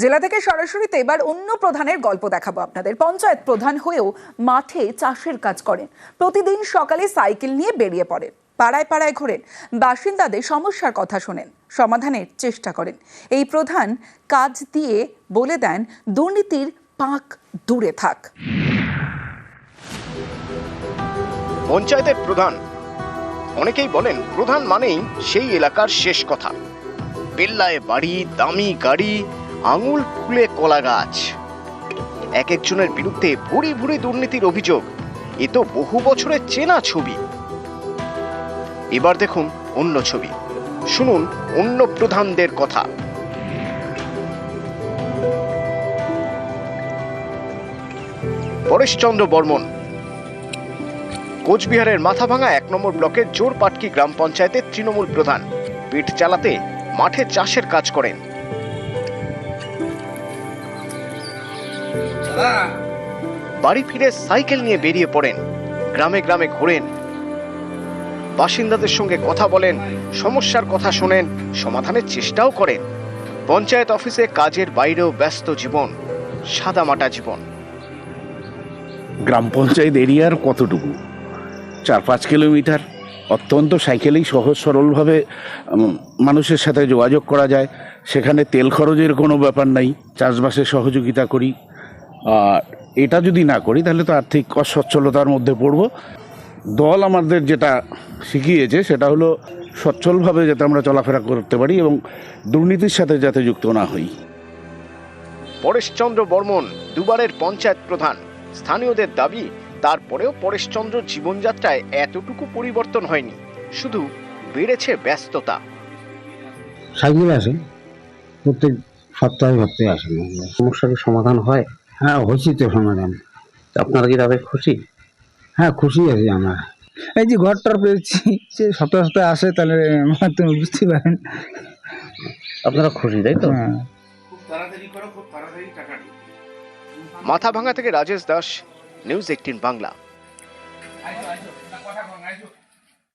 জেলা থেকে সরাসরিতে এবার অন্য প্রধানের গল্প দেখাবো আপনাদের। পঞ্চায়েত প্রধান হয়েও মাঠে চাষের কাজ করেন। প্রতিদিন সকালে সাইকেল নিয়ে বেরিয়ে পড়েন। পাড়ায় পাড়ায় ঘোরেন। বাসিন্দাদের সমস্যার কথা শোনেন। সমাধানের চেষ্টা করেন। এই প্রধান কাজ দিয়ে বলে দেন, দুর্নীতির পাক দূরে থাক। পঞ্চায়েতের প্রধান অনেকেই বলেন, প্রধান মানেই সেই এলাকার শেষ কথা। বেল্লায় বাড়ি, দামি গাড়ি আঙুল ফুলে কলা গাছ। এক একজনের বিরুদ্ধে ভুরি ভুরি দুর্নীতির অভিযোগ। এ তো বহু বছরের চেনা ছবি। এবার দেখুন অন্য ছবি। শুনুন অন্য প্রধানদের কথা। পরেশচন্দ্র বর্মন। কোচবিহারের মাথাভাঙা এক নম্বর ব্লকের জোরপাটকি গ্রাম পঞ্চায়েতের তৃণমূল প্রধান। পেট চালাতে মাঠে চাষের কাজ করেন। বাড়ি ফিরে সাইকেল নিয়ে বেরিয়ে পড়েন। গ্রামে গ্রামে ঘোরেন। বাসিন্দাদের সঙ্গে কথা বলেন, সমস্যার কথা শোনেন, সমাধানের চেষ্টাও করেন। পঞ্চায়েত অফিসে কাজের বাইরেও ব্যস্ত জীবন, সাদামাটা জীবন। গ্রাম পঞ্চায়েত এরিয়ার কতটুকু? চার পাঁচ কিলোমিটার। অত্যন্ত সাইকেলেই সহজ সরলভাবে মানুষের সাথে যোগাযোগ করা যায়। সেখানে তেল খরচের কোনো ব্যাপার নাই। চাষবাসে সহযোগিতা করি। আর এটা যদি না করি তাহলে তো আর্থিক অসচ্ছলতার মধ্যে পড়ব। দল আমাদের যেটা শিখিয়েছে সেটা হলো সচ্ছলভাবে যাতে আমরা চলাফেরা করতে পারি এবং দুর্নীতির সাথে যাতে যুক্ত না হই। পরেশচন্দ্র বর্মন দুবারের পঞ্চায়েত প্রধান। স্থানীয়দের দাবি তারপরেও পরেশচন্দ্র জীবনযাত্রায় এতটুকু পরিবর্তন হয়নি শুধু বেড়েছে ব্যস্ততা। সাইকেল আসে প্রত্যেক সপ্তাহে সপ্তাহে আসেন। সমস্যার সমাধান হয়। হ্যাঁ হয়েছি তো সমাধান। আপনারা কি তাদের খুশি? হ্যাঁ খুশি আছি আমরা। এই যে ঘর টর পেয়েছি সে সপ্তাহে সপ্তাহে আসে তাহলে তুমি বুঝতে পারেন। আপনারা খুশি তাই তো? মাথা ভাঙা থেকে রাজেশ দাস নিউজ এইটিন বাংলা।